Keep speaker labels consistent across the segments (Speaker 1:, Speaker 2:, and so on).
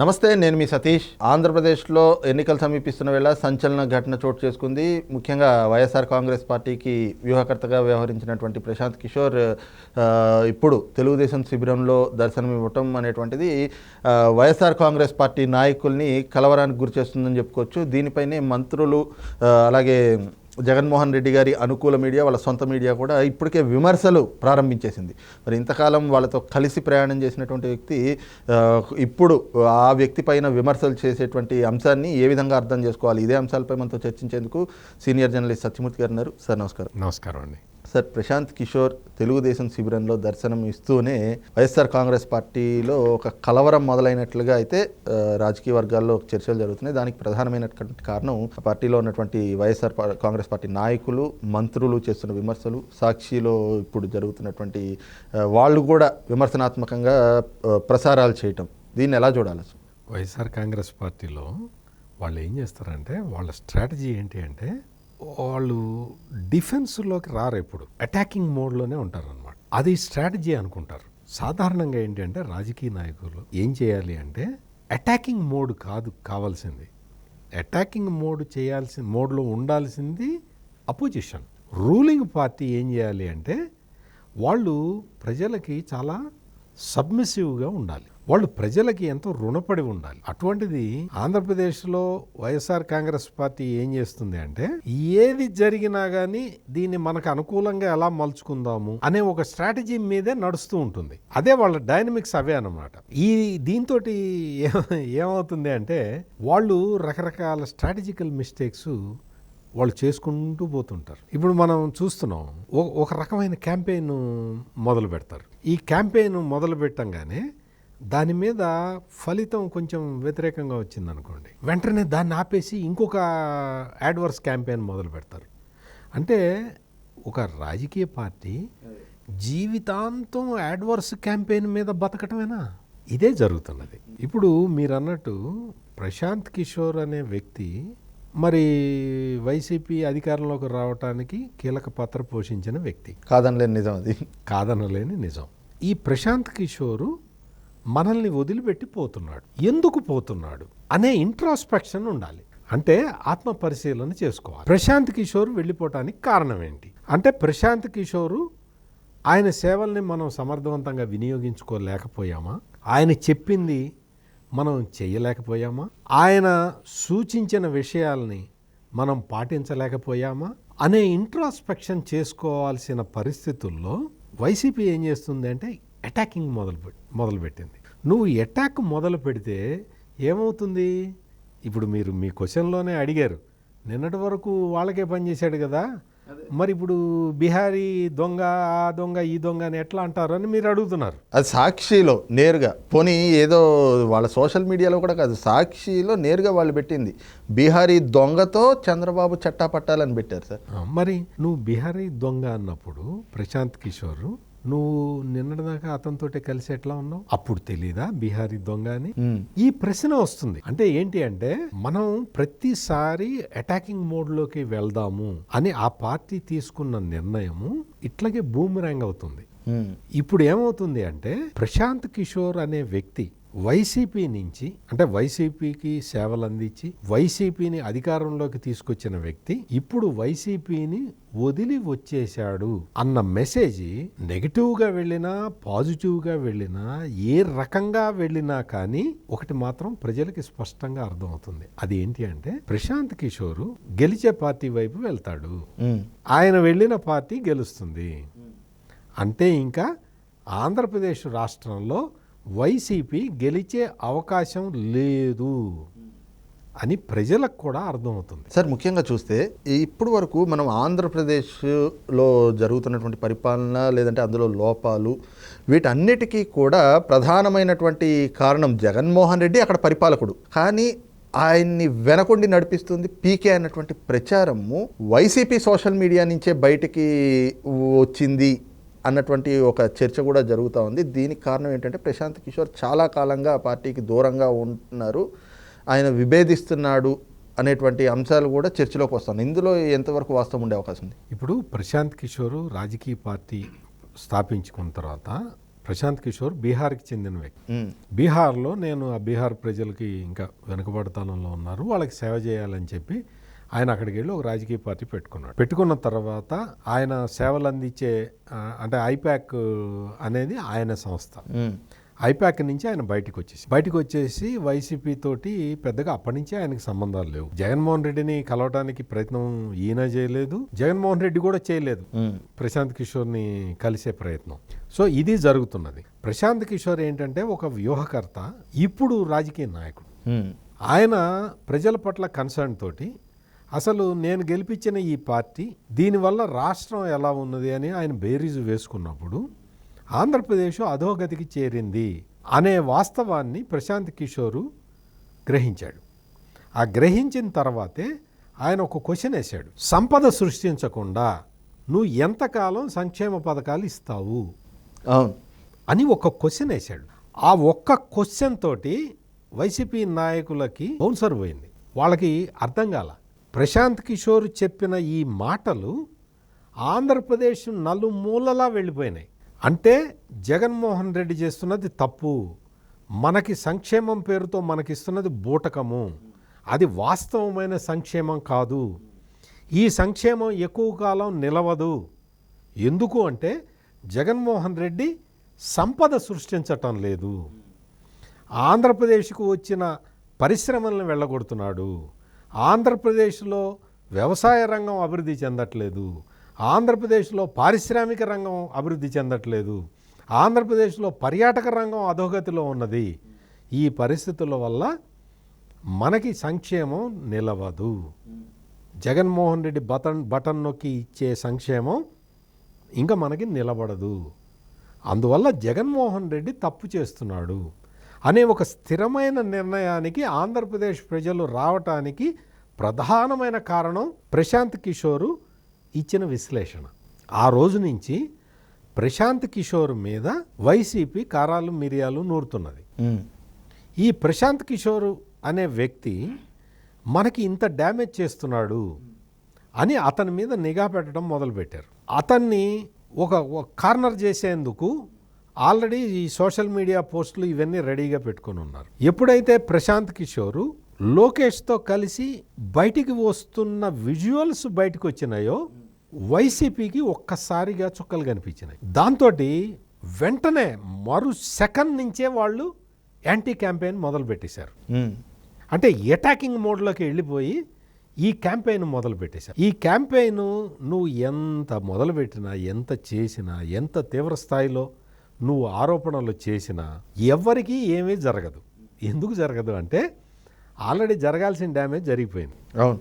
Speaker 1: నమస్తే నేను మీ సతీష్. ఆంధ్రప్రదేశ్లో ఎన్నికలు సమీపిస్తున్న వేళ సంచలన ఘటన చోటు చేసుకుంది. ముఖ్యంగా వైఎస్ఆర్ కాంగ్రెస్ పార్టీకి వ్యూహకర్తగా వ్యవహరించినటువంటి ప్రశాంత్ కిషోర్ ఇప్పుడు తెలుగుదేశం శిబిరంలో దర్శనం ఇవ్వటం అనేటువంటిది వైఎస్ఆర్ కాంగ్రెస్ పార్టీ నాయకుల్ని కలవరానికి గురి చేస్తుందని చెప్పుకోవచ్చు. దీనిపైనే మంత్రులు అలాగే జగన్మోహన్ రెడ్డి గారి అనుకూల మీడియా వాళ్ళ సొంత మీడియా కూడా ఇప్పటికే విమర్శలు ప్రారంభించేసింది. మరి ఇంతకాలం వాళ్ళతో కలిసి ప్రయాణం చేసినటువంటి వ్యక్తి ఇప్పుడు ఆ వ్యక్తి పైన విమర్శలు చేసేటువంటి అంశాన్ని ఏ విధంగా అర్థం చేసుకోవాలి? ఇదే అంశాలపై మనతో చర్చించేందుకు సీనియర్ జర్నలిస్ట్ సత్యమూర్తి గారు ఉన్నారు. సార్ నమస్కారం.
Speaker 2: నమస్కారం అండి.
Speaker 1: సార్ ప్రశాంత్ కిషోర్ తెలుగుదేశం శిబిరంలో దర్శనం ఇస్తూనే వైఎస్ఆర్ కాంగ్రెస్ పార్టీలో ఒక కలవరం మొదలైనట్లుగా అయితే రాజకీయ వర్గాల్లో చర్చలు జరుగుతున్నాయి. దానికి ప్రధానమైనటువంటి కారణం పార్టీలో ఉన్నటువంటి వైఎస్ఆర్ కాంగ్రెస్ పార్టీ నాయకులు మంత్రులు చేస్తున్న విమర్శలు సాక్షిలో ఇప్పుడు జరుగుతున్నటువంటి వాళ్ళు కూడా విమర్శనాత్మకంగా ప్రసారాలు చేయటం. దీన్ని ఎలా చూడాలి
Speaker 2: వైఎస్ఆర్ కాంగ్రెస్ పార్టీలో వాళ్ళు ఏం చేస్తారంటే వాళ్ళ స్ట్రాటజీ ఏంటి అంటే వాళ్ళు డిఫెన్స్లోకి రారు ఎప్పుడు. అటాకింగ్ మోడ్లోనే ఉంటారు అనమాట అది స్ట్రాటజీ అనుకుంటారు. సాధారణంగా ఏంటి అంటే రాజకీయ నాయకులు ఏం చేయాలి అంటే అటాకింగ్ మోడ్ కాదు కావాల్సింది. అటాకింగ్ మోడ్ చేయాల్సిన మోడ్లో ఉండాల్సింది అపోజిషన్. రూలింగ్ పార్టీ ఏం చేయాలి అంటే వాళ్ళు ప్రజలకి చాలా సబ్మిసివ్గా ఉండాలి. వాళ్ళు ప్రజలకి ఎంతో రుణపడి ఉండాలి. అటువంటిది ఆంధ్రప్రదేశ్లో వైఎస్ఆర్ కాంగ్రెస్ పార్టీ ఏం చేస్తుంది అంటే ఏది జరిగినా కానీ దీన్ని మనకు అనుకూలంగా ఎలా మలుచుకుందాము అనే ఒక స్ట్రాటజీ మీదే నడుస్తూ ఉంటుంది. అదే వాళ్ళ డైనమిక్స్ అవే అనమాట ఈ దీంతో ఏమవుతుంది అంటే వాళ్ళు రకరకాల స్ట్రాటజికల్ మిస్టేక్స్ వాళ్ళు చేసుకుంటూ పోతుంటారు. ఇప్పుడు మనం చూస్తున్నాం ఒక రకమైన క్యాంపెయిన్ మొదలు పెడతారు ఈ క్యాంపెయిన్ మొదలు పెట్టంగానే దాని మీద ఫలితం కొంచెం వ్యతిరేకంగా వచ్చింది అనుకోండి వెంటనే దాన్ని ఆపేసి ఇంకొక యాడ్వర్స్ క్యాంపెయిన్ మొదలు పెడతారు. అంటే ఒక రాజకీయ పార్టీ జీవితాంతం యాడ్వర్స్ క్యాంపెయిన్ మీద బతకటమేనా? ఇదే జరుగుతున్నది. ఇప్పుడు మీరు అన్నట్టు ప్రశాంత్ కిషోర్ అనే వ్యక్తి మరి వైసీపీ అధికారంలోకి రావటానికి కీలక పాత్ర పోషించిన వ్యక్తి.
Speaker 1: కాదనలేని నిజం అది.
Speaker 2: కాదనలేని నిజం. ఈ ప్రశాంత్ కిషోరు మనల్ని వదిలిపెట్టి పోతున్నాడు. ఎందుకు పోతున్నాడు? అనే ఇంట్రాస్పెక్షన్ ఉండాలి. అంటే ఆత్మ పరిశీలన చేసుకోవాలి. ప్రశాంత్ కిషోర్ వెళ్ళిపోవటానికి కారణం ఏంటి? అంటే ప్రశాంత్ కిషోరు ఆయన సేవల్ని మనం సమర్థవంతంగా వినియోగించుకోలేకపోయామా? ఆయన చెప్పింది మనం చేయలేకపోయామా? ఆయన సూచించిన విషయాల్ని మనం పాటించలేకపోయామా? అనే ఇంట్రాస్పెక్షన్ చేసుకోవాల్సిన పరిస్థితుల్లో వైసీపీ ఏం చేస్తుంది అంటే అటాకింగ్ మొదలు మొదలుపెట్టింది. నువ్వు అటాక్ మొదలు పెడితే ఏమవుతుంది? ఇప్పుడు మీరు మీ క్వశ్చన్లోనే అడిగారు. నిన్నటి వరకు వాళ్ళకే పనిచేశాడు కదా? మరి ఇప్పుడు బిహారీ దొంగ ఆ దొంగ ఈ దొంగ అని ఎట్లా అంటారు అని మీరు అడుగుతున్నారు.
Speaker 1: అది సాక్షిలో నేరుగా. పోనీ ఏదో వాళ్ళ సోషల్ మీడియాలో కూడా కాదు సాక్షిలో నేరుగా వాళ్ళు పెట్టింది. బీహారీ దొంగతో చంద్రబాబు చట్టా పట్టాలని పెట్టారు సార్.
Speaker 2: మరి నువ్వు బిహారీ దొంగ అన్నప్పుడు ప్రశాంత్ కిషోర్ నువ్వు నిన్నటిదాకా అతనితోటే కలిసి ఎట్లా ఉన్నావు? అప్పుడు తెలీదా? బిహారీ దొంగ అని. ఈ ప్రశ్న వస్తుంది. అంటే ఏంటి అంటే మనం ప్రతిసారి అటాకింగ్ మోడ్లోకి వెళ్దాము అని ఆ పార్టీ తీసుకున్న నిర్ణయము ఇట్లాగే బూమరాంగ్ అవుతుంది. ఇప్పుడు ఏమవుతుంది అంటే ప్రశాంత్ కిషోర్ అనే వ్యక్తి వైసీపీ నుంచి అంటే వైసీపీకి సేవలు అందించి వైసీపీని అధికారంలోకి తీసుకొచ్చిన వ్యక్తి ఇప్పుడు వైసీపీని వదిలి వచ్చేశాడు అన్న మెసేజ్ నెగిటివ్గా వెళ్ళినా పాజిటివ్గా వెళ్ళినా ఏ రకంగా వెళ్ళినా కానీ ఒకటి మాత్రం ప్రజలకి స్పష్టంగా అర్థమవుతుంది. అది ఏంటి అంటే ప్రశాంత్ కిషోర్ గెలిచే పార్టీ వైపు వెళ్తాడు. ఆయన వెళ్ళిన పార్టీ గెలుస్తుంది. అంటే ఇంకా ఆంధ్రప్రదేశ్ రాష్ట్రంలో వైసీపీ గెలిచే అవకాశం లేదు అని ప్రజలకు కూడా అర్థమవుతుంది.
Speaker 1: సార్ ముఖ్యంగా చూస్తే ఇప్పుడు వరకు మనం ఆంధ్రప్రదేశ్లో జరుగుతున్నటువంటి పరిపాలన లేదంటే అందులో లోపాలు వీటన్నిటికీ కూడా ప్రధానమైనటువంటి కారణం జగన్మోహన్ రెడ్డి అక్కడ పరిపాలకుడు. కానీ ఆయన్ని వెనకుండి నడిపిస్తుంది పీకే అన్నటువంటి ప్రచారము వైసీపీ సోషల్ మీడియా నుంచే బయటికి వచ్చింది అన్నటువంటి ఒక చర్చ కూడా జరుగుతూ ఉంది. దీనికి కారణం ఏంటంటే ప్రశాంత్ కిషోర్ చాలా కాలంగా పార్టీకి దూరంగా ఉంటున్నారు. ఆయన విభేదిస్తున్నాడు అనేటువంటి అంశాలు కూడా చర్చలోకి వస్తున్నాయి. ఇందులో ఎంతవరకు వాస్తవం ఉండే అవకాశం ఉంది?
Speaker 2: ఇప్పుడు ప్రశాంత్ కిషోర్ రాజకీయ పార్టీ స్థాపించుకున్న తర్వాత ప్రశాంత్ కిషోర్ బీహార్కి చెందిన వ్యక్తి. బీహార్లో నేను ఆ బీహార్ ప్రజలకి ఇంకా వెనుకబడతనంలో ఉన్నారు. వాళ్ళకి సేవ చేయాలని చెప్పి ఆయన అక్కడికి వెళ్ళి ఒక రాజకీయ పార్టీ పెట్టుకున్నాడు. పెట్టుకున్న తర్వాత ఆయన సేవలు అందించే అంటే ఐపాక్ అనేది ఆయన సంస్థ. ఐపాక్ నుంచి ఆయన బయటకు వచ్చేసి బయటకు వచ్చేసి వైసీపీ తోటి పెద్దగా అప్పటి నుంచి ఆయనకి సంబంధాలు లేవు. జగన్మోహన్ రెడ్డిని కలవటానికి ప్రయత్నం ఈయన చేయలేదు జగన్మోహన్ రెడ్డి కూడా చేయలేదు. ప్రశాంత్ కిషోర్ని కలిసే ప్రయత్నం. సో ఇది జరుగుతున్నది. ప్రశాంత్ కిషోర్ ఏంటంటే ఒక వ్యూహకర్త ఇప్పుడు రాజకీయ నాయకుడు. ఆయన ప్రజల పట్ల కన్సర్న్ తోటి అసలు నేను గెలిపించిన ఈ పార్టీ దీనివల్ల రాష్ట్రం ఎలా ఉన్నది అని ఆయన బేరీజు వేసుకున్నప్పుడు ఆంధ్రప్రదేశ్ అధోగతికి చేరింది అనే వాస్తవాన్ని ప్రశాంత్ కిషోరు గ్రహించాడు. ఆ గ్రహించిన తర్వాతే ఆయన ఒక క్వశ్చన్ వేశాడు. సంపద సృష్టించకుండా నువ్వు ఎంతకాలం సంక్షేమ పథకాలు ఇస్తావు? అని ఒక క్వశ్చన్ వేశాడు. ఆ ఒక్క క్వశ్చన్ తోటి వైసీపీ నాయకులకి బౌన్సర్ పోయింది. వాళ్ళకి అర్థం కాల. ప్రశాంత్ కిషోర్ చెప్పిన ఈ మాటలు ఆంధ్రప్రదేశ్ నలుమూలలా వెళ్ళిపోయినాయి. అంటే జగన్మోహన్ రెడ్డి చేస్తున్నది తప్పు. మనకి సంక్షేమం పేరుతో మనకిస్తున్నది బూటకము. అది వాస్తవమైన సంక్షేమం కాదు. ఈ సంక్షేమం ఎక్కువ కాలం నిలవదు. ఎందుకు అంటే జగన్మోహన్ రెడ్డి సంపద సృష్టించటం లేదు. ఆంధ్రప్రదేశ్కు వచ్చిన పరిశ్రమలను వెళ్ళగొడుతున్నాడు. ఆంధ్రప్రదేశ్లో వ్యవసాయ రంగం అభివృద్ధి చెందట్లేదు. ఆంధ్రప్రదేశ్లో పారిశ్రామిక రంగం అభివృద్ధి చెందట్లేదు. ఆంధ్రప్రదేశ్లో పర్యాటక రంగం అధోగతిలో ఉన్నది. ఈ పరిస్థితుల వల్ల మనకి సంక్షేమం నిలవదు. జగన్మోహన్ రెడ్డి బటన్ బటన్ నొక్కి ఇచ్చే సంక్షేమం ఇంకా మనకి నిలబడదు. అందువల్ల జగన్మోహన్ రెడ్డి తప్పు చేస్తున్నాడు. అనే ఒక స్థిరమైన నిర్ణయానికి ఆంధ్రప్రదేశ్ ప్రజలు రావటానికి ప్రధానమైన కారణం ప్రశాంత్ కిషోరు ఇచ్చిన విశ్లేషణ. ఆ రోజు నుంచి ప్రశాంత్ కిషోర్ మీద వైసీపీ కారాలు మిరియాలు నూరుతున్నది. ఈ ప్రశాంత్ కిషోర్ అనే వ్యక్తి మనకి ఇంత డ్యామేజ్ చేస్తున్నాడు అని అతని మీద నిఘా పెట్టడం మొదలుపెట్టారు. అతన్ని ఒక కార్నర్ చేసేందుకు ఆల్రెడీ ఈ సోషల్ మీడియా పోస్టులు ఇవన్నీ రెడీగా పెట్టుకొని ఉన్నారు. ఎప్పుడైతే ప్రశాంత్ కిషోరు లోకేష్తో కలిసి బయటికి వస్తున్న విజువల్స్ బయటకు వచ్చినాయో వైసీపీకి ఒక్కసారిగా చుక్కలు కనిపించినాయి. దాంతో వెంటనే మరు సెకండ్ నుంచే వాళ్ళు యాంటీ క్యాంపెయిన్ మొదలు పెట్టేశారు
Speaker 1: ఉమ్,
Speaker 2: అంటే అటాకింగ్ మోడ్లోకి వెళ్ళిపోయి ఈ క్యాంపెయిన్ మొదలు పెట్టేశారు ఈ క్యాంపెయిన్ నువ్వు ఎంత మొదలుపెట్టినా ఎంత చేసినా ఎంత తీవ్ర స్థాయిలో నువ్వు ఆరోపణలు చేసినా ఎవరికీ ఏమీ జరగదు. ఎందుకు జరగదు అంటే ఆల్రెడీ జరగాల్సిన డ్యామేజ్ జరిగిపోయింది.
Speaker 1: అవును.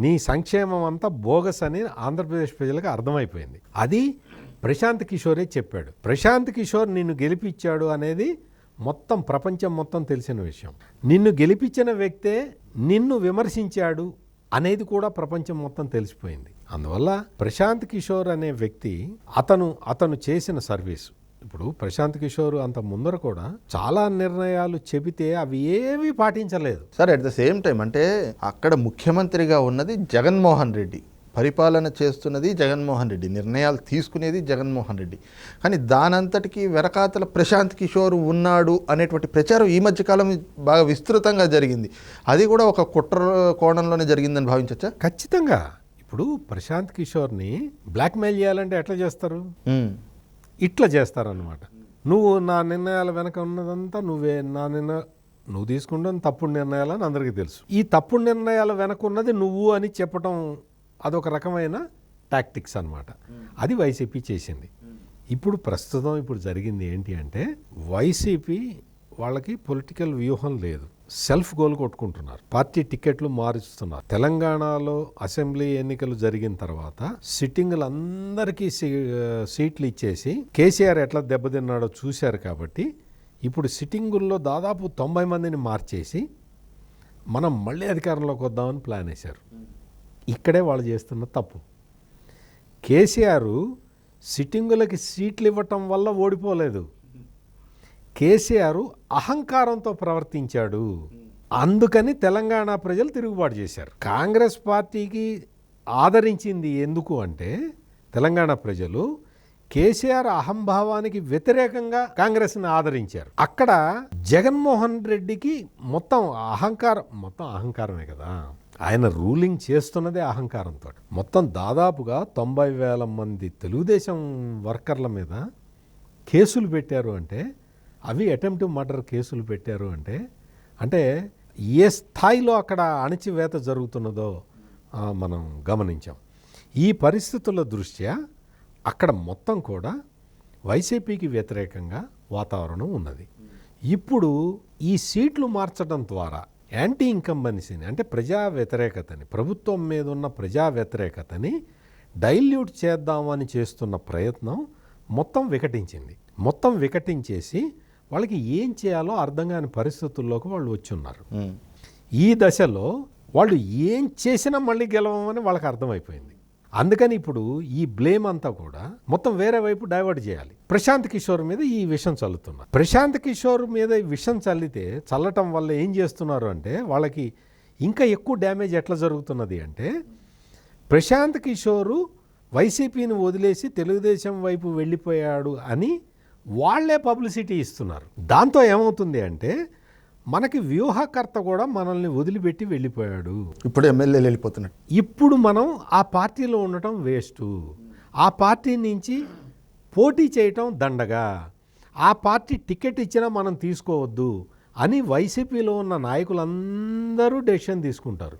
Speaker 2: నీ సంక్షేమం అంతా బోగస్ అని ఆంధ్రప్రదేశ్ ప్రజలకు అర్థమైపోయింది. అది ప్రశాంత్ కిషోరే చెప్పాడు. ప్రశాంత్ కిషోర్ నిన్ను గెలిపించాడు అనేది మొత్తం ప్రపంచం మొత్తం తెలిసిన విషయం. నిన్ను గెలిపించిన వ్యక్తే నిన్ను విమర్శించాడు అనేది కూడా ప్రపంచం మొత్తం తెలిసిపోయింది. అందువల్ల ప్రశాంత్ కిషోర్ అనే వ్యక్తి అతను అతను చేసిన సర్వీస్ ఇప్పుడు ప్రశాంత్ కిషోర్ అంత ముందర కూడా చాలా నిర్ణయాలు చెబితే అవి ఏవి పాటించలేదు.
Speaker 1: Sir at the same time అంటే అక్కడ ముఖ్యమంత్రిగా ఉన్నది జగన్మోహన్ రెడ్డి. పరిపాలన చేస్తున్నది జగన్మోహన్ రెడ్డి. నిర్ణయాలు తీసుకునేది జగన్మోహన్ రెడ్డి. కానీ దానంతటికి వెనకాతల ప్రశాంత్ కిషోర్ ఉన్నాడు అనేటువంటి ప్రచారం ఈ మధ్యకాలం బాగా విస్తృతంగా జరిగింది. అది కూడా ఒక కుట్ర కోణంలోనే జరిగిందని భావించవచ్చా?
Speaker 2: ఖచ్చితంగా. ఇప్పుడు ప్రశాంత్ కిషోర్ని బ్లాక్మెయిల్ చేయాలంటే ఎట్లా చేస్తారు? ఇట్లా చేస్తారనమాట నువ్వు నా నిర్ణయాల వెనక ఉన్నదంతా నువ్వే నా నిర్ణయ నువ్వు తీసుకుంటాను తప్పుడు నిర్ణయాలని అందరికీ తెలుసు. ఈ తప్పుడు నిర్ణయాల వెనక ఉన్నది నువ్వు అని చెప్పటం అదొక రకమైన టాక్టిక్స్ అన్నమాట. అది వైసీపీ చేసింది. ఇప్పుడు ప్రస్తుతం ఇప్పుడు జరిగింది ఏంటి అంటే వైసీపీ వాళ్ళకి పొలిటికల్ వ్యూహం లేదు. సెల్ఫ్ గోల్ కొట్టుకుంటున్నారు. పార్టీ టికెట్లు మారుస్తున్నారు. తెలంగాణలో అసెంబ్లీ ఎన్నికలు జరిగిన తర్వాత సిట్టింగులు అందరికీ సీ- సీట్లు ఇచ్చేసి కేసీఆర్ ఎట్లా దెబ్బతిన్నాడో చూశారు కాబట్టి ఇప్పుడు సిట్టింగుల్లో దాదాపు తొంభై మందిని మార్చేసి మనం మళ్ళీ అధికారంలోకి వద్దామని ప్లాన్ వేశారు. ఇక్కడే వాళ్ళు చేస్తున్న తప్పు. కేసీఆర్ సిట్టింగులకి సీట్లు ఇవ్వటం వల్ల ఓడిపోలేదు. కేసీఆర్ అహంకారంతో ప్రవర్తించాడు. అందుకని తెలంగాణ ప్రజలు తిరుగుబాటు చేశారు. కాంగ్రెస్ పార్టీకి ఆదరించింది ఎందుకు అంటే తెలంగాణ ప్రజలు కేసీఆర్ అహంభావానికి వ్యతిరేకంగా కాంగ్రెస్ని ఆదరించారు. అక్కడ జగన్మోహన్ రెడ్డికి మొత్తం అహంకారం మొత్తం అహంకారమే కదా. ఆయన రూలింగ్ చేస్తున్నదే అహంకారంతో. మొత్తం దాదాపుగా తొంభై వేల మంది తెలుగుదేశం వర్కర్ల మీద కేసులు పెట్టారు అంటే అవి అటెంప్ట్ మర్డర్ కేసులు పెట్టారు అంటే అంటే ఏ స్థాయిలో అక్కడ అణచివేత జరుగుతున్నదో మనం గమనించాం. ఈ పరిస్థితుల దృష్ట్యా అక్కడ మొత్తం కూడా వైసీపీకి వ్యతిరేకంగా వాతావరణం ఉన్నది. ఇప్పుడు ఈ సీట్లు మార్చడం ద్వారా యాంటీ ఇన్కంబెన్సీని అంటే ప్రజా వ్యతిరేకతని ప్రభుత్వం మీద ఉన్న ప్రజా వ్యతిరేకతని డైల్యూట్ చేద్దామని చేస్తున్న ప్రయత్నం మొత్తం వికటించింది. మొత్తం వికటించేసి వాళ్ళకి ఏం చేయాలో అర్థం కాని పరిస్థితుల్లోకి వాళ్ళు వచ్చి ఉన్నారు. ఈ దశలో వాళ్ళు ఏం చేసినా మళ్ళీ గెలవమని వాళ్ళకి అర్థమైపోయింది. అందుకని ఇప్పుడు ఈ బ్లేమ్ అంతా కూడా మొత్తం వేరే వైపు డైవర్ట్ చేయాలి. ప్రశాంత్ కిషోర్ మీద ఈ విషం చల్లుతున్నారు. ప్రశాంత్ కిషోర్ మీద ఈ విషం చల్లితే చల్లటం వల్ల ఏం చేస్తున్నారు అంటే వాళ్ళకి ఇంకా ఎక్కువ డ్యామేజ్ ఎట్లా జరుగుతున్నది అంటే ప్రశాంత్ కిషోరు వైసీపీని వదిలేసి తెలుగుదేశం వైపు వెళ్ళిపోయాడు అని వాళ్ళే పబ్లిసిటీ ఇస్తున్నారు. దాంతో ఏమవుతుంది అంటే మనకి వ్యూహకర్త కూడా మనల్ని వదిలిపెట్టి వెళ్ళిపోయాడు.
Speaker 1: ఇప్పుడు ఎమ్మెల్యేలు వెళ్ళిపోతున్నట్టు.
Speaker 2: ఇప్పుడు మనం ఆ పార్టీలో ఉండటం వేస్ట్. ఆ పార్టీ నుంచి పోటీ చేయటం దండగా. ఆ పార్టీ టికెట్ ఇచ్చినా మనం తీసుకోవద్దు అని వైసీపీలో ఉన్న నాయకులందరూ డెసిషన్ తీసుకుంటారు.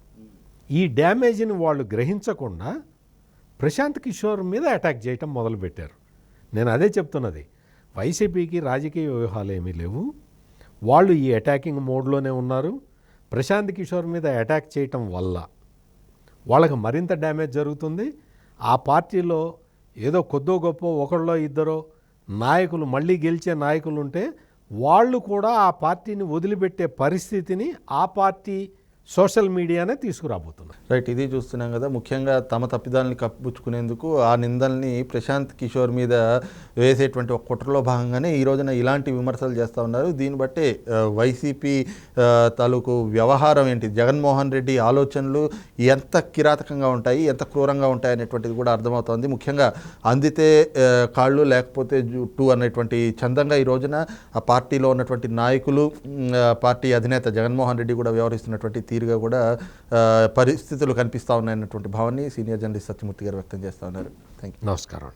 Speaker 2: ఈ డ్యామేజ్ని వాళ్ళు గ్రహించకుండా ప్రశాంత్ కిషోర్ మీద అటాక్ చేయటం మొదలుపెట్టారు. నేను అదే చెప్తున్నది. వైసీపీకి రాజకీయ వ్యూహాలు ఏమీ లేవు. వాళ్ళు ఈ అటాకింగ్ మోడ్లోనే ఉన్నారు. ప్రశాంత్ కిషోర్ మీద అటాక్ చేయటం వల్ల వాళ్ళకి మరింత డ్యామేజ్ జరుగుతుంది. ఆ పార్టీలో ఏదో కొద్దో గొప్ప ఒకళ్ళో ఇద్దరో నాయకులు మళ్ళీ గెలిచే నాయకులు ఉంటే వాళ్ళు కూడా ఆ పార్టీని వదిలిపెట్టే పరిస్థితిని ఆ పార్టీ సోషల్ మీడియానే తీసుకురాబోతున్నారు.
Speaker 1: రైట్ ఇది చూస్తున్నాం కదా. ముఖ్యంగా తమ తప్పిదాలని కప్పిపుచ్చుకునేందుకు ఆ నిందల్ని ప్రశాంత్ కిషోర్ మీద వేసేటువంటి ఒక కుట్రలో భాగంగానే ఈ రోజున ఇలాంటి విమర్శలు చేస్తూ ఉన్నారు. దీన్ని బట్టే వైసీపీ తాలూకు వ్యవహారం ఏంటి? జగన్మోహన్ రెడ్డి ఆలోచనలు ఎంత కిరాతకంగా ఉంటాయి ఎంత క్రూరంగా ఉంటాయి అనేటువంటిది కూడా అర్థమవుతోంది. ముఖ్యంగా అందితే కాళ్ళు లేకపోతే జుట్టు అనేటువంటి చందంగా ఈ రోజున ఆ పార్టీలో ఉన్నటువంటి నాయకులు పార్టీ అధినేత జగన్మోహన్ రెడ్డి కూడా వ్యవహరిస్తున్నటువంటి తీరుగా కూడా పరిస్థితులు కనిపిస్తూ ఉన్నాయన్నటువంటి భావాన్ని సీనియర్ జర్నలిస్ట్ సత్యమూర్తి గారు వ్యక్తం చేస్తూ ఉన్నారు. థ్యాంక్ యూ
Speaker 2: నమస్కారం.